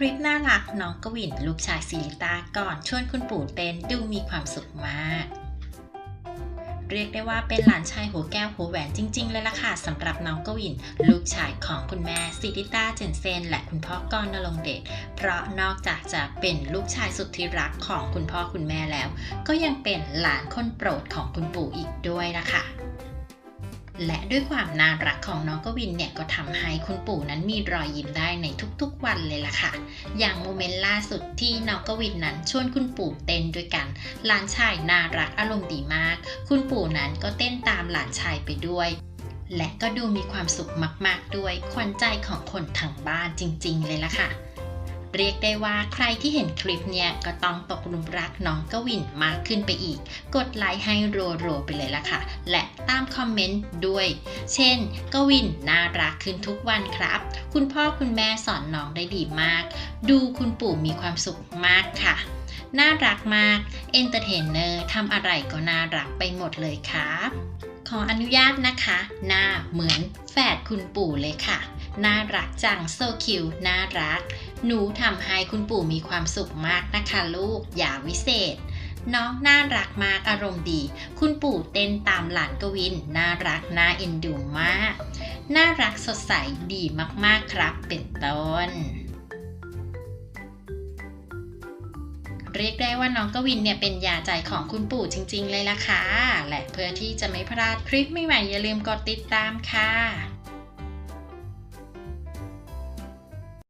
คลิปน่ารักน้องกวินลูกชายศิริตาก่อนชวนคุณปู่เต้นดูมีความสุขมาก เรียกได้ว่าเป็นหลานชายหัวแก้วหัวแหวนจริง ๆ เลยล่ะค่ะสำหรับน้องกวิน ลูกชายของคุณแม่สิริตาเจนเซน และคุณพ่อกรณรงเดชเพราะนอกจากจะเป็นลูกชายสุดที่รักของคุณพ่อคุณแม่แล้ว ก็ยังเป็นหลานคนโปรดของคุณปู่อีกด้วยนะค่ะ และด้วยความน่ารักของน้องกวินเนี่ยก็ทำให้คุณปู่นั้นมีรอยยิ้มได้ในทุกๆวันเลยล่ะค่ะ อย่างโมเมนต์ล่าสุดที่น้องกวินนั้นชวนคุณปู่เต้นด้วยกัน หลานชายน่ารักอารมณ์ดีมาก คุณปู่นั้นก็เต้นตามหลานชายไปด้วย และก็ดูมีความสุขมาก ๆ ด้วยขวัญใจของคนทั้งบ้านจริง ๆ เลยล่ะค่ะ เรียกได้ว่าใครที่เห็นคลิปเนี่ย ก็ต้องตกหลุมรักน้องกวินมากขึ้นไปอีก กดไลค์ให้รัวๆไปเลยล่ะค่ะ และตามคอมเมนต์ด้วย เช่น กวินน่ารักขึ้นทุกวันครับ คุณพ่อคุณแม่สอนน้องได้ดีมาก ดูคุณปู่มีความสุขมากค่ะน่ารักมากเอนเตอร์เทนเนอร์ทำอะไรก็น่ารักไปหมดเลยครับ ขออนุญาตนะคะ หน้าเหมือนแฝดคุณปู่เลยค่ะ น่ารักจังโซคิวน่ารัก หนูทำให้คุณปู่มีความสุขมากนะคะลูก อย่าวิเศษ น้องน่ารักมากอารมณ์ดี คุณปู่เต้นตามหลานกวิน น่ารักน่าเอ็นดูมาก น่ารักสดใสดีมากๆครับ เป็นต้นเรียกได้ว่าน้องกวินเนี่ยเป็นยาใจของคุณปู่จริง ๆ เลยล่ะค่ะ และเพื่อที่จะไม่พลาดคลิปใหม่ๆอย่าลืมกดติดตามค่ะ